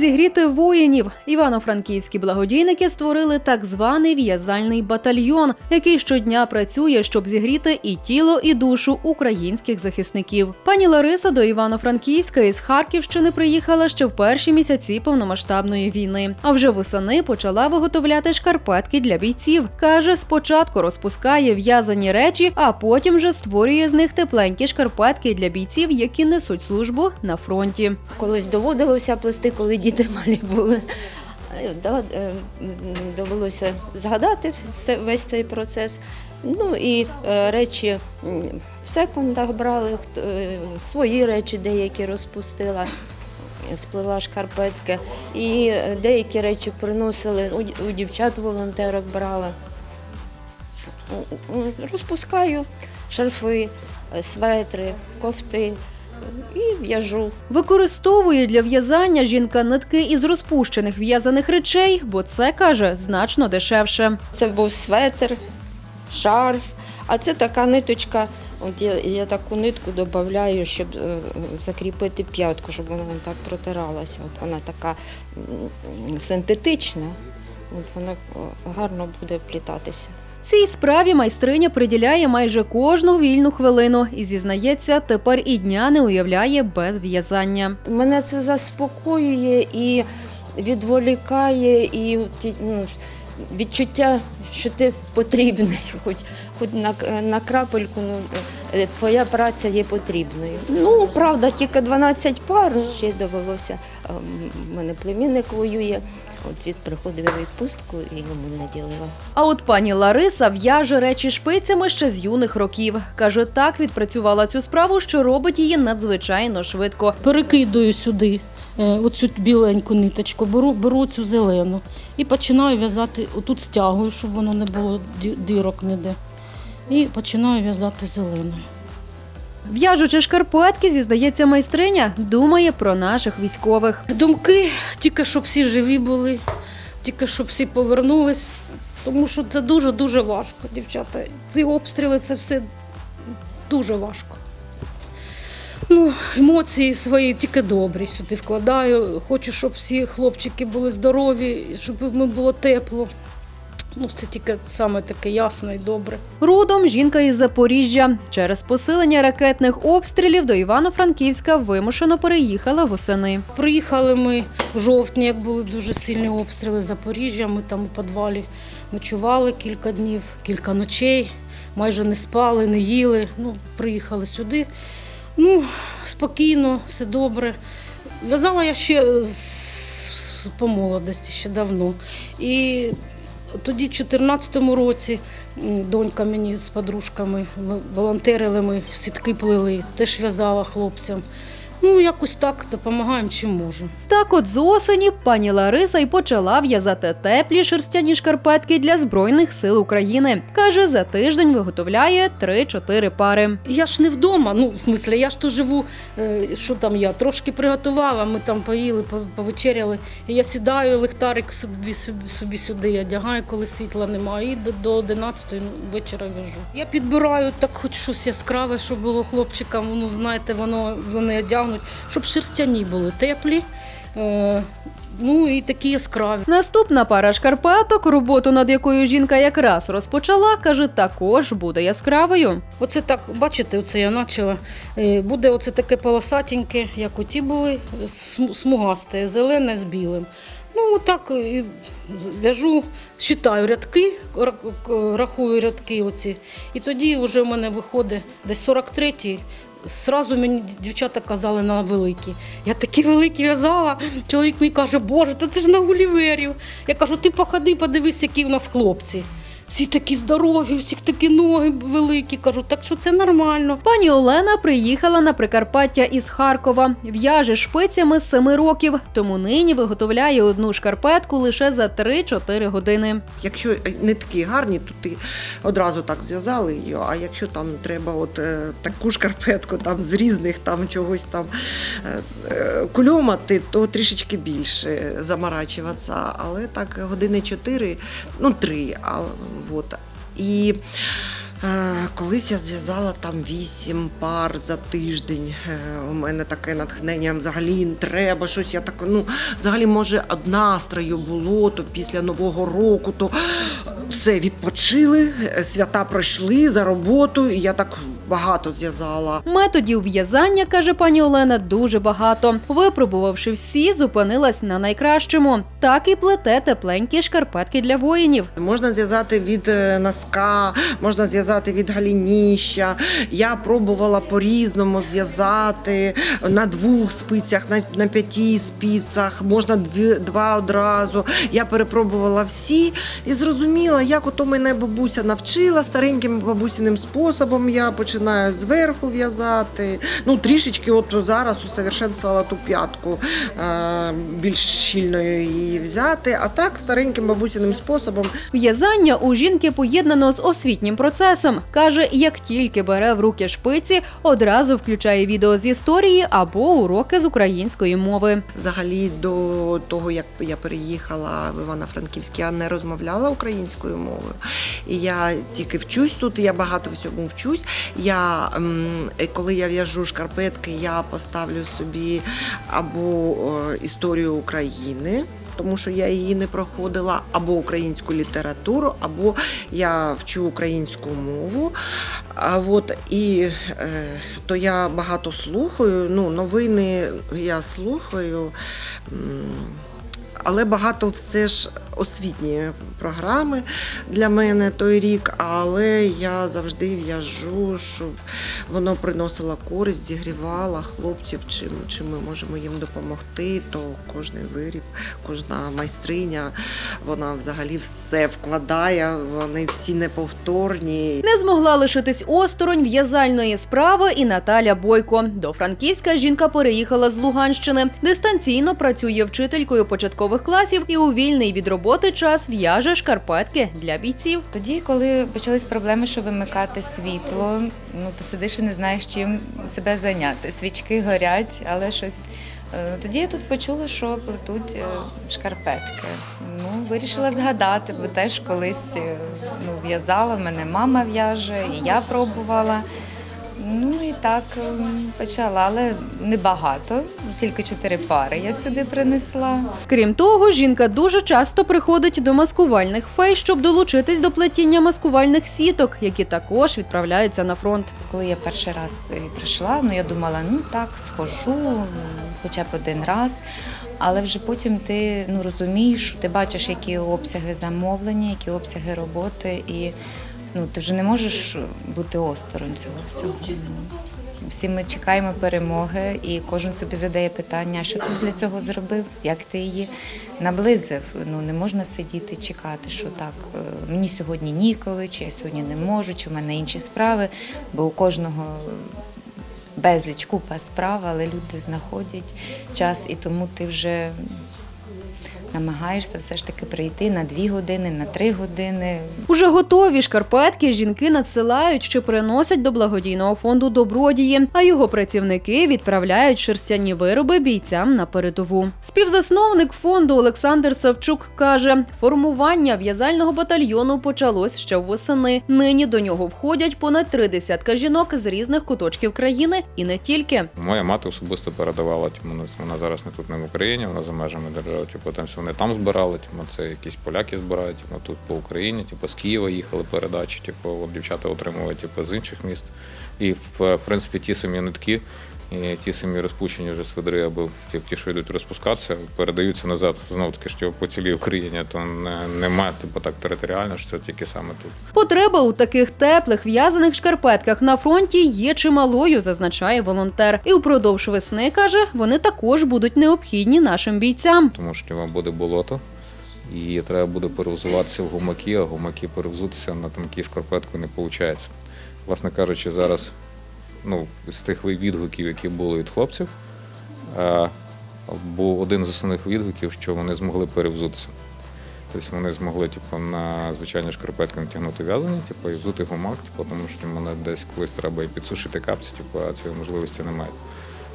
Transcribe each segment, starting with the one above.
зігріти воїнів. Івано-франківські благодійники створили так званий в'язальний батальйон, який щодня працює, щоб зігріти і тіло, і душу українських захисників. Пані Лариса до Івано-Франківська із Харківщини приїхала ще в перші місяці повномасштабної війни. А вже восени почала виготовляти шкарпетки для бійців. каже, спочатку розпускає в'язані речі, а потім вже створює з них тепленькі шкарпетки для бійців, які несуть службу на фронті. Колись доводилося плести, коли діти малі були. Е, Довелося згадати весь цей процес. Ну і е, речі в секундах брали, е, свої речі деякі розпустила, сплела шкарпетки. І деякі речі приносили, у, дівчат волонтерок брала. Розпускаю шарфи, светри, кофти і в'яжу. Використовує для в'язання жінка нитки із розпущених в'язаних речей, бо це каже значно дешевше. Це був светр, шарф, а це така ниточка. От я, я таку нитку додаю, щоб е, закріпити п'ятку, щоб вона не так протиралася. От вона така синтетична, от вона е, гарно буде вплітатися. Цій справі майстриня приділяє майже кожну вільну хвилину і зізнається, тепер і дня не уявляє без в'язання. Мене це заспокоює і відволікає, і ну, відчуття, що ти потрібний, хоч, хоч на, на крапельку, ну, е, твоя праця є потрібною. Ну, правда, тільки 12 пар. Ще довелося, в мене племінник воює, от він приходив у відпустку і йому наділила. А от пані Лариса в'яже речі шпицями ще з юних років. Каже, так відпрацювала цю справу, що робить її надзвичайно швидко. перекидую сюди е, оцю біленьку ниточку, беру, беру цю зелену і починаю в'язати, отут стягую, щоб воно не було дірок ніде. І починаю в'язати зелену. В'яжучи шкарпетки, зізнається майстриня, думає про наших військових. Думки тільки щоб всі живі були, тільки щоб всі повернулись, тому що це дуже-дуже важко, дівчата. Ці обстріли це все дуже важко. Ну, емоції свої тільки добрі сюди вкладаю. Хочу, щоб всі хлопчики були здорові, щоб їм було тепло. Ну, це тільки саме таке ясне і добре. Родом жінка із Запоріжжя. Через посилення ракетних обстрілів до Івано-Франківська вимушено переїхала восени. Приїхали ми в жовтні, як були дуже сильні обстріли Запоріжжя. Ми там у підвалі ночували кілька днів, кілька ночей, майже не спали, не їли. Ну, приїхали сюди. Ну, спокійно, все добре. В'язала я ще по молодості, ще давно. І тоді, в 2014 році, донька мені з подружками волонтерили, ми сітки плели, теж в'язала хлопцям. Ну, якось так допомагаємо, чим можемо. Так от з осені пані Лариса й почала в'язати теплі шерстяні шкарпетки для Збройних сил України. Каже, за тиждень виготовляє 3-4 пари. Я ж не вдома, ну, в смислі, я ж тут живу, е, що там я, трошки приготувала, ми там поїли, по- повечеряли. І я сідаю, лихтарик собі, собі, собі сюди одягаю, коли світла немає, і до, до 11 вечора в'яжу. Я підбираю так хоч щось яскраве, щоб було хлопчикам, ну, знаєте, воно, вони одягнуть, щоб шерстяні були теплі, е, ну і такі яскраві. Наступна пара шкарпеток, роботу над якою жінка якраз розпочала, каже, також буде яскравою. Оце так, бачите, оце я почала. Е, Буде оце таке полосатеньке, як оті були, смугасте, зелене з білим. Ну, отак і в'яжу, считаю рядки, рахую рядки оці. І тоді вже в мене виходить десь 43-й. Зразу мені дівчата казали на великі. Я такі великі в'язала. Чоловік мені каже, боже, та це ж на гуліверів. Я кажу, ти походи, подивись, які в нас хлопці. Всі такі здорові, у всіх такі ноги великі. Кажу, так що це нормально. Пані Олена приїхала на Прикарпаття із Харкова. В'яже шпицями з 7 років, тому нині виготовляє одну шкарпетку лише за 3-4 години. Якщо нитки гарні, то ти одразу так зв'язали її. А якщо там треба от е, таку шкарпетку там з різних там чогось там е, е, кульомати, то трішечки більше заморачуватися. Але так години чотири, ну три. А, от. І Е, Колись я зв'язала там вісім пар за тиждень. Е, У мене таке натхнення взагалі треба щось. Я так, ну, взагалі, може, од настрою було, то після Нового року, то все відпочили, е, свята пройшли за роботу, і я так багато зв'язала. Методів в'язання, каже пані Олена, дуже багато. Випробувавши всі, зупинилась на найкращому. Так і плете тепленькі шкарпетки для воїнів. Можна зв'язати від е, носка, можна зв'язати від галініща. Я пробувала по-різному зв'язати на двох спицях, на, на п'яти спицях, можна дві, два одразу. Я перепробувала всі і зрозуміла, як ото мене бабуся навчила стареньким бабусіним способом. Я починаю зверху в'язати. Ну, трішечки от зараз усовершенствувала ту п'ятку е, більш щільною її взяти. А так стареньким бабусіним способом В'язання у жінки поєднано з освітнім процесом. Каже, як тільки бере в руки шпиці, одразу включає відео з історії або уроки з української мови. Взагалі до того, як я переїхала в Івано-Франківськ, я не розмовляла українською мовою. І я тільки вчусь тут, я багато всьому вчусь. Я, ем, е, коли я в'яжу шкарпетки, я поставлю собі або історію України. Тому що я її не проходила або українську літературу, або я вчу українську мову. А от і е, то я багато слухаю. Ну, новини я слухаю. Але багато все ж освітні програми для мене той рік, але я завжди в'яжу, щоб воно приносило користь, зігрівала хлопців, чим, чим ми можемо їм допомогти, то кожний виріб, кожна майстриня, вона взагалі все вкладає, вони всі неповторні. Не змогла лишитись осторонь в'язальної справи і Наталя Бойко. До Франківська жінка переїхала з Луганщини. Дистанційно працює вчителькою початкових класів і у вільний від роботи час в'яже шкарпетки для бійців. Тоді, коли почались проблеми, що вимикати світло, ну ти сидиш і не знаєш, чим себе зайняти. Свічки горять, але щось. е, Тоді я тут почула, що плетуть е, шкарпетки. Ну, вирішила згадати, бо теж колись е, ну, в'язала, мене мама в'яже, і я пробувала. Ну і так ем, почала, але небагато, тільки чотири пари я сюди принесла. Крім того, жінка дуже часто приходить до маскувальних фей, щоб долучитись до плетіння маскувальних сіток, які також відправляються на фронт. Коли я перший раз е, прийшла, ну я думала, ну так, схожу, хоча б один раз. Але вже потім ти ну, розумієш, ти бачиш, які обсяги замовлення, які обсяги роботи, і ну, ти вже не можеш бути осторонь цього всього. Всі ми чекаємо перемоги, і кожен собі задає питання, що ти для цього зробив, як ти її наблизив. Ну не можна сидіти чекати, що так е, мені сьогодні ніколи, чи я сьогодні не можу, чи в мене інші справи, бо у кожного безліч купа справ, але люди знаходять час, і тому ти вже намагаєшся все ж таки прийти на дві години, на три години. Уже готові шкарпетки жінки надсилають чи приносять до благодійного фонду добродії, а його працівники відправляють шерстяні вироби бійцям на передову. Співзасновник фонду Олександр Савчук каже: формування в'язального батальйону почалось ще восени. Нині до нього входять понад три десятка жінок з різних куточків країни і не тільки. Моя мати особисто передавала, типу, ну, вона зараз не тут не в Україні, вона за межами держави. Типу, там все вони там збирали, типу, це якісь поляки збирають, типу, тут по Україні, типу, з Києва їхали передачі, типу, от дівчата отримували типу, з інших міст. І в принципі ті самі нитки. І ті самі розпущені вже свидри, або ті, ті, що йдуть розпускатися, передаються назад. Знову таки, що по цілій Україні, то не, немає типу, так територіально, що це тільки саме тут. Потреба у таких теплих в'язаних шкарпетках на фронті є чималою, зазначає волонтер. І впродовж весни каже, вони також будуть необхідні нашим бійцям. тому що вам буде болото, і треба буде перевзуватися в гумаки, а гумаки перевзутися на тонкі шкарпетку не виходить. Власне кажучи, зараз ну, з тих відгуків, які були від хлопців, е, був один з основних відгуків, що вони змогли перевзутися. Тобто вони змогли типу, на звичайні шкарпетки натягнути в'язані, типу, і взути гумак, типу, тому що мене десь колись треба і підсушити капці, типу, а цієї можливості немає.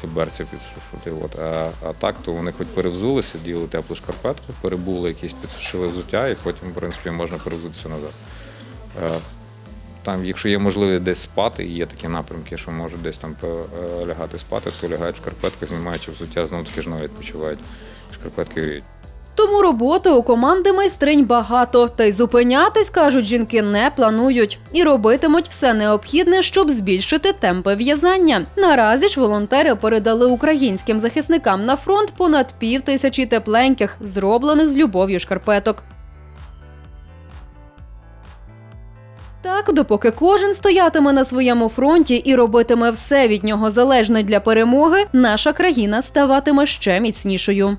Ці берці підсушити. От. А, а так, то вони хоч перевзулися, діли теплу шкарпетку, перебули якісь, підсушили взуття, і потім, в принципі, можна перевзутися назад. Там, якщо є можливість десь спати, і є такі напрямки, що можуть десь там е, лягати спати, то лягають в шкарпетках, знімаючи взуття, знову таки ж навіть відпочивають. Шкарпетки гріють. Тому роботи у команди майстринь багато, та й зупинятись, кажуть жінки, не планують і робитимуть все необхідне, щоб збільшити темпи в'язання. Наразі ж волонтери передали українським захисникам на фронт понад пів тисячі тепленьких, зроблених з любов'ю шкарпеток. Так, допоки кожен стоятиме на своєму фронті і робитиме все від нього залежне для перемоги, наша країна ставатиме ще міцнішою.